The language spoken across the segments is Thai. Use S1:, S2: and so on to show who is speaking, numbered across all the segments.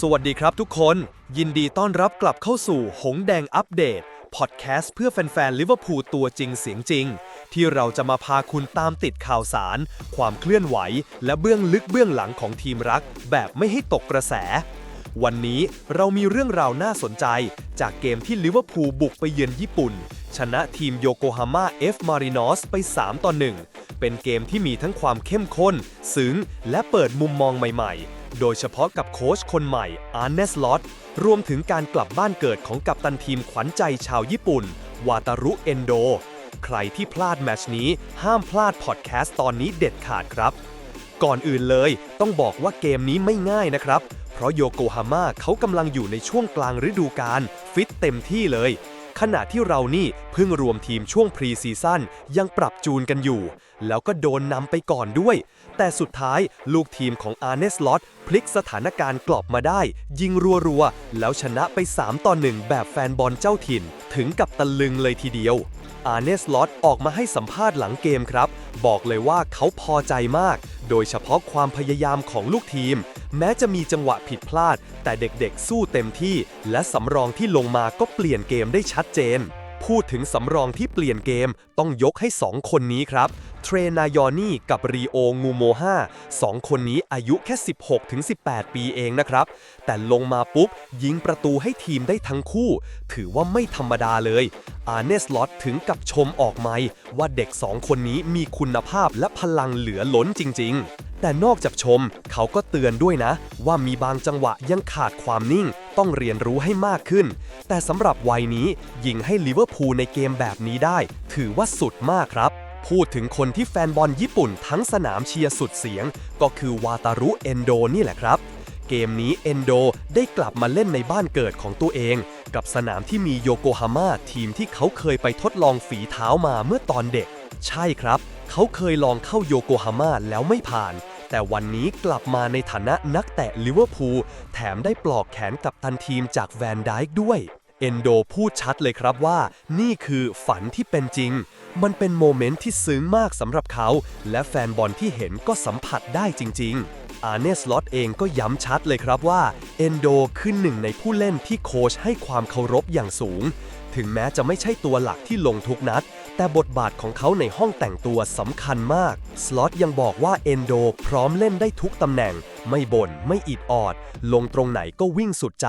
S1: สวัสดีครับทุกคน ยินดีต้อนรับกลับเข้าสู่หงแดงอัปเดต พอดแคสต์เพื่อแฟนๆลิเวอร์พูลตัวจริงเสียงจริง ที่เราจะมาพาคุณตามติดข่าวสาร ความเคลื่อนไหว และเบื้องลึกเบื้องหลังของทีมรัก แบบไม่ให้ตกกระแส วันนี้เรามีเรื่องราวน่าสนใจ จากเกมที่ลิเวอร์พูลบุกไปเยือนญี่ปุ่น ชนะทีมโยโกฮาม่าเอฟมารินอสไป 3 ต่อ 1 เป็นเกมที่มีทั้งความเข้มข้น ซึ้งและเปิดมุมมองใหม่ๆ โดยเฉพาะกับโค้ชคนใหม่อาร์เนสลอตรวมถึงการกลับบ้านเกิดของกัปตันทีมขวัญใจชาวญี่ปุ่น วาตารุเอนโด ใครที่พลาดแมชนี้ห้ามพลาดพอดแคสต์ตอนนี้เด็ดขาดครับ ก่อนอื่นเลย ต้องบอกว่าเกมนี้ไม่ง่ายนะครับ เพราะโยโกฮาม่าเขากำลังอยู่ในช่วงกลางฤดูกาลฟิตเต็มที่เลย ขณะที่เรานี่เพิ่งรวมทีมช่วงพรีซีซั่นยังปรับจูนกันอยู่ แล้วก็โดนนำไปก่อนด้วย แต่สุดท้ายลูกทีมของอาร์เนสลอตพลิกสถานการณ์กลับมาได้ ยิงรัวๆ แล้วชนะไป 3 ต่อ 1 แบบแฟนบอลเจ้าถิ่น ถึงกับตะลึงเลยทีเดียว อาร์เนสลอตออกมาให้สัมภาษณ์หลังเกมครับ บอกเลยว่าเขาพอใจมาก โดยเฉพาะความพยายามของลูกทีม แม้จะมีจังหวะผิดพลาด แต่เด็กๆ สู้เต็มที่ และสำรองที่ลงมาก็เปลี่ยนเกมได้ชัดเจนพูดถึงสำรองที่เปลี่ยนเกมต้องยกให้ 2 คนนี้ครับ เทรนายอนี่กับรีโองูโมฮาสองคนนี้อายุแค่ 16-18 ปีเองนะครับ แต่ลงมาปุ๊บ ยิงประตูให้ทีมได้ทั้งคู่ ถือว่าไม่ธรรมดาเลย อาร์เนสลอตถึงกับชมออกไมค์ว่าเด็กสองคนนี้มีคุณภาพและพลังเหลือล้นจริง ๆแต่นอกจากชมเขาก็เตือนด้วยนะ ว่ามีบางจังหวะยังขาดความนิ่ง ต้องเรียนรู้ให้มากขึ้น แต่สำหรับวัยนี้ยิงให้ลิเวอร์พูลในเกมแบบนี้ได้ ถือว่าสุดมากครับ พูดถึงคนที่แฟนบอลญี่ปุ่นทั้งสนามเชียร์สุดเสียง ก็คือวาตารุเอนโดนี่แหละครับ เกมนี้เอนโดได้กลับมาเล่นในบ้านเกิดของตัวเอง กับสนามที่มีโยโกฮาม่าทีมที่เขาเคยไปทดลองฝีเท้ามาเมื่อตอนเด็ก ใช่ครับ เขาเคยลองเข้าโยโกฮาม่าแล้วไม่ผ่าน แต่วันนี้กลับมาในฐานะนักเตะลิเวอร์พูลแถมได้ปลอกแขนกับตันทีมจากแวนไดค์ด้วยเอนโดพูดชัดเลยครับว่า นี่คือฝันที่เป็นจริง มันเป็นโมเมนต์ที่ซึ้งมากสำหรับเขา และแฟนบอลที่เห็นก็สัมผัสได้จริง ๆ อาร์เนสลอตเองก็ย้ำชัดเลยครับว่าเอนโดคือหนึ่งในผู้เล่นที่โค้ชให้ความเคารพอย่างสูง ถึงแม้จะไม่ใช่ตัวหลักที่ลงทุกนัด แต่บทบาทของเขาในห้องแต่งตัวสำคัญมากสล็อตยังบอกว่าเอนโดพร้อมเล่นได้ทุกตำแหน่ง ไม่บน่นไม่อิดออด ลงตรงไหนก็วิ่งสุดใจ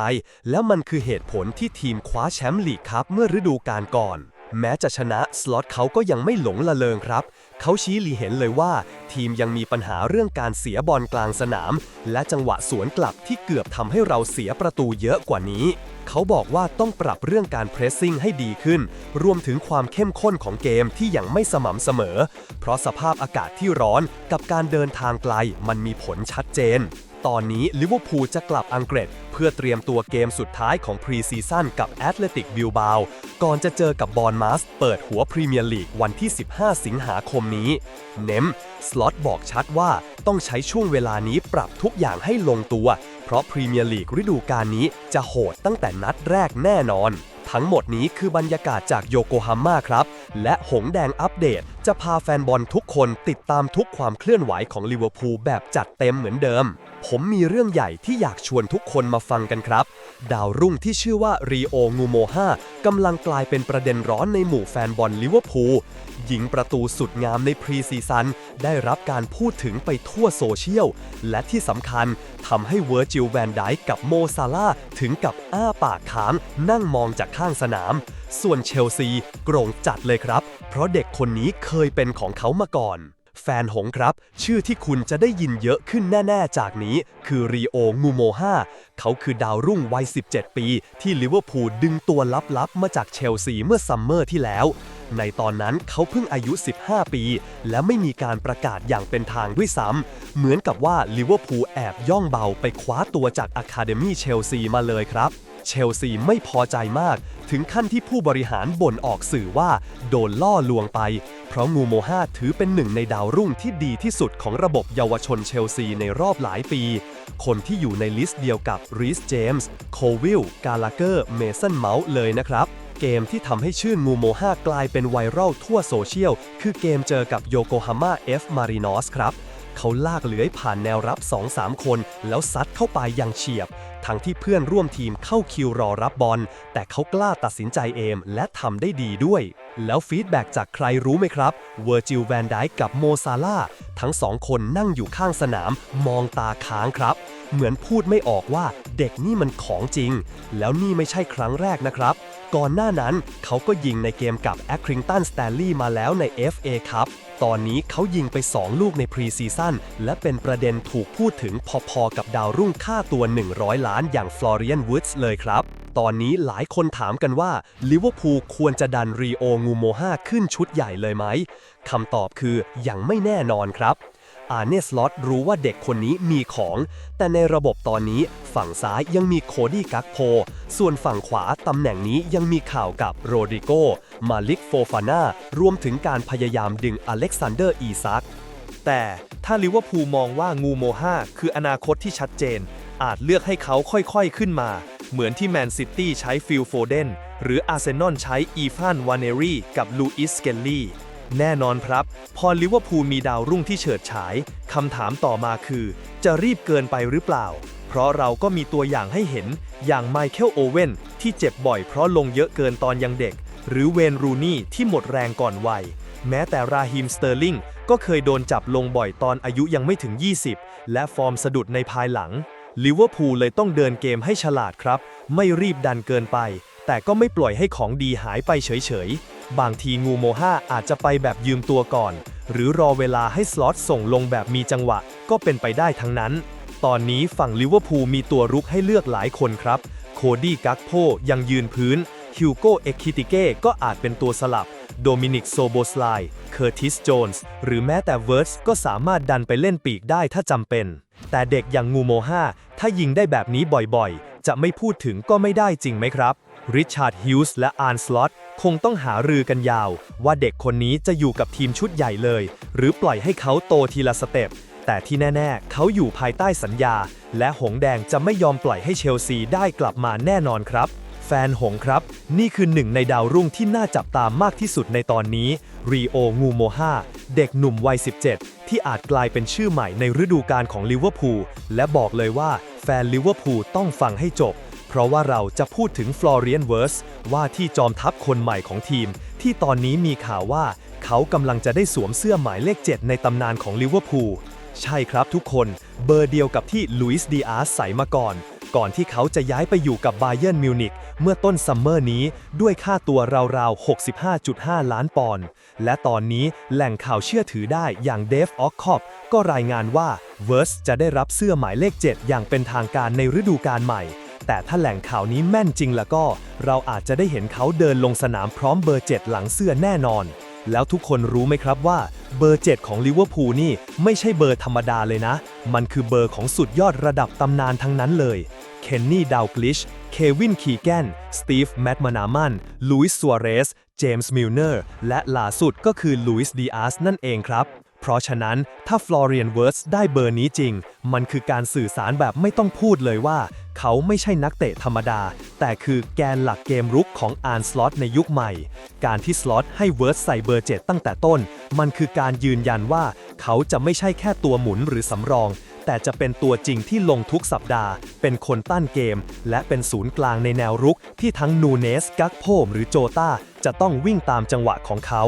S1: แล้วมันคือเหตุผลที่ทีมคว้าแชมป์ลีกครับเมื่อฤดูกาลก่อน แม้จะชนะสล็อตเขาก็ยังไม่หลงละเลงครับ เขาชี้หลีเห็นเลยว่า ทีมยังมีปัญหาเรื่องการเสียบอลกลางสนาม และจังหวะสวนกลับที่เกือบทำให้เราเสียประตูเยอะกว่านี้ เขาบอกว่าต้องปรับเรื่องการเพรสซิ่งให้ดีขึ้น รวมถึงความเข้มข้นของเกมที่ยังไม่สม่ำเสมอ เพราะสภาพอากาศที่ร้อนกับการเดินทางไกลมันมีผลชัดเจน ตอนนี้ลิเวอร์พูลจะกลับอังกฤษ เพื่อเตรียมตัวเกมสุดท้ายของพรีซีซั่นกับแอตเลติกบิลบาวก่อนจะเจอกับบอร์นมัสเปิดหัวพรีเมียร์ลีกวันที่ 15 สิงหาคมนี้ เน้มสล็อตบอกชัดว่าต้องใช้ช่วงเวลานี้ปรับทุกอย่างให้ลงตัว เพราะพรีเมียร์ลีกฤดูกาลนี้จะโหดตั้งแต่นัดแรกแน่นอน ทั้งหมดนี้คือบรรยากาศจากโยโกฮาม่าครับ และหงแดงอัปเดต จะพาแฟนบอลทุกคนติดตามทุกความเคลื่อนไหวของลิเวอร์พูลแบบจัดเต็มเหมือนเดิม ผมมีเรื่องใหญ่ที่อยากชวนทุกคนมาฟังกันครับ ดาวรุ่งที่ชื่อว่ารีโองูโมฮากำลังกลายเป็นประเด็นร้อนในหมู่แฟนบอลลิเวอร์พูลยิงประตูสุดงามในพรีซีซันได้รับการพูดถึงไปทั่วโซเชียล และที่สำคัญทำให้เวอร์จิลแวนไดกับโมซาลาถึงกับอ้าปากค้างนั่งมองจากข้างสนาม ส่วนเชลซีโกรงจัดเลยครับ เพราะเด็กคนนี้เคยเป็นของเขามาก่อน แฟนหงครับ ชื่อที่คุณจะได้ยินเยอะขึ้นแน่ ๆ จากนี้ คือรีโองูโมฮาเขาคือดาวรุ่งวัย 17 ปี ที่ลิเวอร์พูลดึงตัวลับๆ มาจากเชลซีเมื่อซัมเมอร์ที่แล้ว ในตอนนั้นเขาเพิ่งอายุ 15 ปี และไม่มีการประกาศอย่างเป็นทางด้วยซ้ำเหมือนกับว่าลิเวอร์พูลแอบย่องเบาไปคว้าตัวจากอะคาเดมี่เชลซีมาเลยครับ เชลซีไม่พอใจมาก ถึงขั้นที่ผู้บริหารบ่นออกสื่อว่า โดนล่อลวงไป เพราะงูโมฮาถือเป็นหนึ่งในดาวรุ่งที่ดีที่สุดของระบบเยาวชนเชลซีในรอบหลายปี คนที่อยู่ในลิสต์เดียวกับรีสเจมส์โควิลกาลาเกอร์เมสันเมาส์เลยนะครับเกมที่ทำให้ชื่องูโมฮากลายเป็นไวรัลทั่วโซเชียล คือเกมเจอกับโยโกฮาม่าเอฟมารินอสครับ เขาลากเลื้อยผ่านแนวรับ 2-3 คน แล้วซัดเข้าไปอย่างเฉียบ
S2: ทั้งที่เพื่อนร่วมทีมเข้าคิวรอรับบอล แต่เขากล้าตัดสินใจเองและทำได้ดีด้วย แล้วฟีดแบ็กจากใครรู้ไหมครับ เวอร์จิลแวนไดกับโมซาลาทั้งสองคนนั่งอยู่ข้างสนาม มองตาค้างครับ เหมือนพูดไม่ออกว่าเด็กนี่มันของจริง แล้วนี่ไม่ใช่ครั้งแรกนะครับก่อนหน้านั้นเขาก็ยิงในเกมกับแอคริงตันสแตนลีย์มาแล้วใน FA ครับ ตอนนี้เขายิงไป 2 ลูกในพรีซีซั่นและเป็นประเด็นถูกพูดถึงพอๆกับดาวรุ่งค่าตัว 100 ล้านอย่างฟลอเรียนวูดส์เลยครับ ตอนนี้หลายคนถามกันว่าลิเวอร์พูลควรจะดันรีโองูโมฮาขึ้นชุดใหญ่เลยไหมคำตอบคือยังไม่แน่นอนครับ อาเนสลอตรู้ว่าเด็กคนนี้มีของ แต่ในระบบตอนนี้ฝั่งซ้ายยังมีโคดี้กักโพ ส่วนฝั่งขวาตำแหน่งนี้ยังมีข่าวกับโรดริโก มาลิกโฟฟาน่ารวมถึงการพยายามดึงอเล็กซานเดอร์อีซัก
S1: แต่ถ้าลิเวอร์พูลมองว่างูโมห้าคืออนาคตที่ชัดเจน อาจเลือกให้เขาค่อยๆขึ้นมา เหมือนที่แมนซิตี้ใช้ฟิลโฟเดนหรืออาร์เซนอลใช้อีฟานวานเนรีกับลูอิสเกลลี่ แน่นอนครับ พอลิเวอร์พูลมีดาวรุ่งที่เฉิดฉาย คำถามต่อมาคือ จะรีบเกินไปหรือเปล่า เพราะเราก็มีตัวอย่างให้เห็น อย่างไมเคิลโอเว่นที่เจ็บบ่อยเพราะลงเยอะเกินตอนยังเด็ก หรือเวนรูนี่ที่หมดแรงก่อนวัย แม้แต่ราฮิมสเตอร์ลิงก็เคยโดนจับลงบ่อยตอนอายุยังไม่ถึง 20 และฟอร์มสะดุดในภายหลังลิเวอร์พูลเลยต้องเดินเกมให้ฉลาดครับ ไม่รีบดันเกินไป แต่ก็ไม่ปล่อยให้ของดีหายไปเฉยๆ บางทีงูโมห้าอาจจะไปแบบยืมตัวก่อน หรือรอเวลาให้สล็อตส่งลงแบบมีจังหวะ ก็เป็นไปได้ทั้งนั้น ตอนนี้ฝั่งลิเวอร์พูลมีตัวรุกให้เลือกหลายคนครับ โคดี้กักโพยังยืนพื้น ฮิวโกเอ็กคิติเก้ก็อาจเป็นตัวสลับ โดมินิกโซโบสไลเคอร์ติสโจนส์หรือแม้แต่เวิร์สก็สามารถดันไปเล่นปีกได้ถ้าจำเป็น แต่เด็กอย่างงูโมห้าถ้ายิงได้แบบนี้บ่อยๆ จะไม่พูดถึงก็ไม่ได้จริงไหมครับ ริชาร์ดฮิวส์และอาร์นสล็อตคงต้องหารือกันยาว ว่าเด็กคนนี้จะอยู่กับทีมชุดใหญ่เลย หรือปล่อยให้เขาโตทีละสเต็ป แต่ที่แน่ ๆ เขาอยู่ภายใต้สัญญา และหงแดงจะไม่ยอมปล่อยให้เชลซีได้กลับมาแน่นอนครับ แฟนหงครับ นี่คือหนึ่งในดาวรุ่งที่น่าจับตามมากที่สุดในตอนนี้รีโองูโมฮาเด็กหนุ่มวัย 17 ที่อาจกลายเป็นชื่อใหม่ในฤดูกาลของลิเวอร์พูลและบอกเลยว่าแฟนลิเวอร์พูลต้องฟังให้จบ เพราะว่าเราจะพูดถึงฟลอเรียนเวิร์สว่าที่จอมทัพคนใหม่ของทีม ที่ตอนนี้มีข่าวว่าเขากำลังจะได้สวมเสื้อหมายเลข 7 ในตำนานของลิเวอร์พูลใช่ครับทุกคน เบอร์เดียวกับที่ลุยส์ดีอาร์สใส่มาก่อน ก่อนที่เขาจะย้ายไปอยู่กับไบเยนมิวนิกเมื่อต้นซัมเมอร์นี้ด้วยค่าตัวราวๆ 65.5 ล้านปอนด์และตอนนี้แหล่งข่าวเชื่อถือได้อย่างเดฟออกคอปก็รายงานว่าเวิร์สจะได้รับเสื้อหมายเลข 7 อย่างเป็นทางการในฤดูกาลใหม่ แต่ถ้าแหล่งข่าวนี้แม่นจริงแล้วก็ เราอาจจะได้เห็นเขาเดินลงสนามพร้อมเบอร์ 7 หลังเสื้อแน่นอน แล้วทุกคนรู้ไหมครับว่าเบอร์ 7 ของลิเวอร์พูลนี่ไม่ใช่เบอร์ธรรมดาเลยนะ มันคือเบอร์ของสุดยอดระดับตำนานทั้งนั้นเลยเคนนี่ดาวกลิช เควิน คีแกน สตีฟ แมตมานามัน ลุยส์ ซัวเรส เจมส์ มิลเนอร์ และล่าสุดก็คือลุยส์ ดีอาร์สนั่นเองครับ เพราะฉะนั้นถ้าฟลอเรียนเวิร์สได้เบอร์นี้จริง มันคือการสื่อสารแบบไม่ต้องพูดเลยว่า เขาไม่ใช่นักเตะธรรมดา แต่คือแกนหลักเกมรุกของอานสล็อตในยุคใหม่ การที่สล็อตให้เวิร์สใส่เบอร์7ตั้งแต่ต้น มันคือการยืนยันว่าเขาจะไม่ใช่แค่ตัวหมุนหรือสำรอง แต่จะเป็นตัวจริงที่ลงทุกสัปดาห์ เป็นคนตั้นเกม และเป็นศูนย์กลางในแนวรุกที่ทั้งนูเนส กักโพมหรือโจตาจะต้องวิ่งตามจังหวะของเขา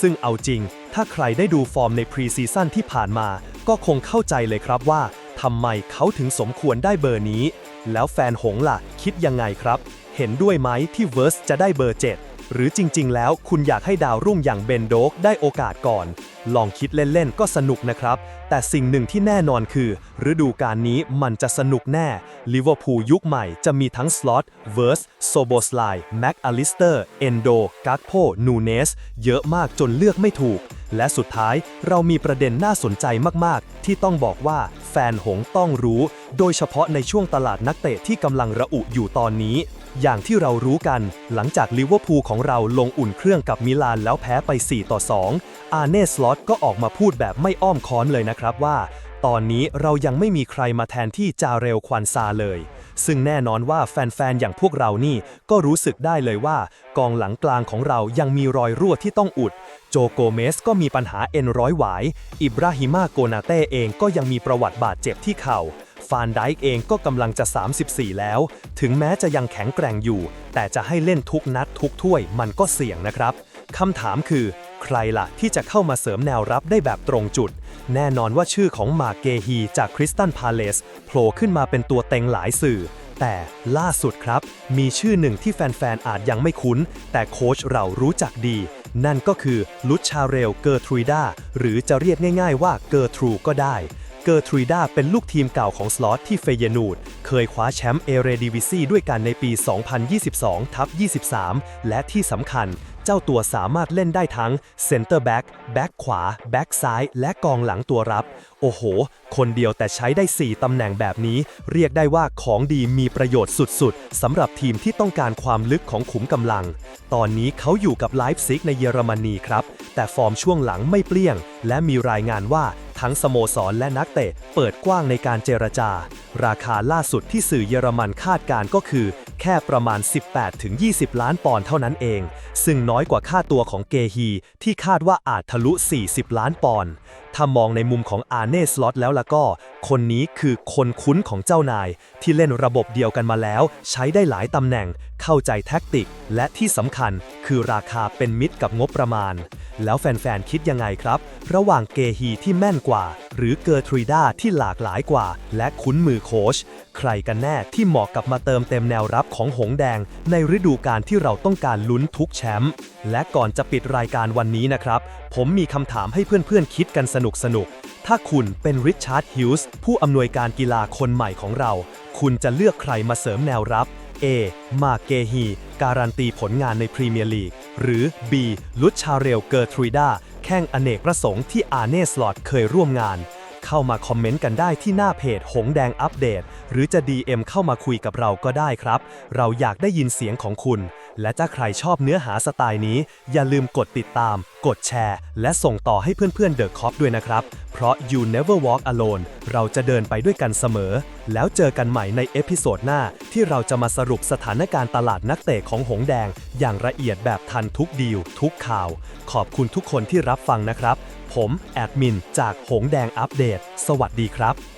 S1: ซึ่งเอาจริง ถ้าใครได้ดูฟอร์มในพรีซีซั่นที่ผ่านมา ก็คงเข้าใจเลยครับว่าทำไมเขาถึงสมควรได้เบอร์นี้ แล้วแฟนหงล่ะ คิดยังไงครับ เห็นด้วยไหมที่เวิร์สจะได้เบอร์ 7 หรือจริง ๆ แล้วคุณอยากให้ดาวรุ่งอย่างเบนโดกได้โอกาสก่อน ลองคิดเล่น ๆ ก็สนุกนะครับ แต่สิ่งหนึ่งที่แน่นอนคือฤดูกาลนี้มันจะสนุกแน่ลิเวอร์พูลยุคใหม่จะมีทั้งสล็อตเวิร์สโซโบสไลแม็กอลิสเตอร์เอนโดกักโพนูเนส เยอะมากจนเลือกไม่ถูก และสุดท้ายเรามีประเด็นน่าสนใจมากๆ ที่ต้องบอกว่าแฟนหงต้องรู้ โดยเฉพาะในช่วงตลาดนักเตะที่กำลังระอุอยู่ตอนนี้ อย่างที่เรารู้กันหลังจากลิเวอร์พูลของเราลงอุ่นเครื่องกับมิลานแล้วแพ้ไป 4 ต่อ 2 อาร์เน่สล็อตก็ออกมาพูดแบบไม่อ้อมค้อนเลยนะครับว่า ตอนนี้เรายังไม่มีใครมาแทนที่จาเรลควันซาเลย ซึ่งแน่นอนว่าแฟนๆ อย่างพวกเรานี่ก็รู้สึกได้เลยว่า กองหลังกลางของเรายังมีรอยรั่วที่ต้องอุด โจโกเมสก็มีปัญหาเอ็นร้อยหวาย อิบราฮิมาโกนาเต้เองก็ยังมีประวัติบาดเจ็บที่เข่า
S2: ฟานไดค์เองก็กำลังจะ 34 แล้ว ถึงแม้จะยังแข็งแกร่งอยู่ แต่จะให้เล่นทุกนัดทุกถ้วยมันก็เสี่ยงนะครับคำถามคือ ใครล่ะที่จะเข้ามาเสริมแนวรับได้แบบตรงจุด แน่นอนว่าชื่อของมาเกฮีจากคริสตันพาเลสโผล่ขึ้นมาเป็นตัวเต็งหลายสื่อ แต่ล่าสุดครับ มีชื่อหนึ่งที่แฟนๆอาจยังไม่คุ้น แต่โค้ชเรารู้จักดี นั่นก็คือลุชาเรลเกอร์ทรูดาหรือจะเรียกง่ายๆว่าเกอร์ทรูก็ได้ เกอร์ทรูดาเป็นลูกทีมเก่าของสล็อตที่เฟเยนูด เคยคว้าแชมป์เอเรดิวิซีด้วยกันในปี 2022ทับ23 และที่สำคัญ เจ้าตัวสามารถเล่นได้ทั้งเซนเตอร์แบ็กแบ็กขวา แบ็กซ้าย และกองหลังตัวรับ โอ้โห คนเดียวแต่ใช้ได้ 4 ตำแหน่งแบบนี้ เรียกได้ว่าของดีมีประโยชน์สุดๆสำหรับทีมที่ต้องการความลึกของขุมกำลัง ตอนนี้เขาอยู่กับไลฟ์ซิกในเยอรมนีครับ แต่ฟอร์มช่วงหลังไม่เปลี่ยง และมีรายงานว่า ทั้งสโมสรและนักเตะเปิดกว้างในการเจรจา ราคาล่าสุดที่สื่อเยอรมันคาดการก็คือ แค่ประมาณ 18-20 ล้านปอนด์เท่านั้นเอง ซึ่งน้อยกว่าค่าตัวของเกฮีที่คาดว่าอาจทะลุ 40 ล้านปอนด์ ถ้ามองในมุมของอาเน่สล็อตแล้วล่ะก็ คนนี้คือคนคุ้นของเจ้านาย ที่เล่นระบบเดียวกันมาแล้ว ใช้ได้หลายตำแหน่ง เข้าใจแท็กติก และที่สำคัญคือราคาเป็นมิตรกับงบประมาณ แล้วแฟนๆ คิดยังไงครับ ระหว่างเกฮีที่แม่นกว่า หรือเกอร์ทรีดาที่หลากหลายกว่า และคุ้นมือโค้ช ใครกันแน่ที่เหมาะกับมาเติมเต็มแนวรับของหงแดง ในฤดูกาลที่เราต้องการลุ้นทุกแชมป์และก่อนจะปิดรายการวันนี้นะครับ ผมมีคำถามให้เพื่อนๆคิดกันสนุกๆถ้าคุณเป็นริชาร์ดฮิลส์ผู้อำนวยการกีฬาคนใหม่ของเรา คุณจะเลือกใครมาเสริมแนวรับ A. มาเกฮี การันตีผลงานในพรีเมียร์ลีก หรือ B. ลุชชาเรลเกอร์ทรีดาแข่งอเนกประสงค์ที่อาเนสลอตเคยร่วมงาน เข้ามาคอมเมนต์กันได้ที่หน้าเพจหงแดงอัปเดต หรือจะ DM เข้ามาคุยกับเราก็ได้ครับ เราอยากได้ยินเสียงของคุณ และถ้าใครชอบเนื้อหาสไตล์นี้ อย่าลืมกดติดตาม กดแชร์ และส่งต่อให้เพื่อนๆเดอะคอปด้วยนะครับ เพราะ you never walk alone เราจะเดินไปด้วยกันเสมอ แล้วเจอกันใหม่ในเอพิโซดหน้า ที่เราจะมาสรุปสถานการณ์ตลาดนักเตะของหงแดง อย่างละเอียดแบบทันทุกดีลทุกข่าว ขอบคุณทุกคนที่รับฟังนะครับ ผมแอดมินจากหงแดงอัปเดต สวัสดีครับ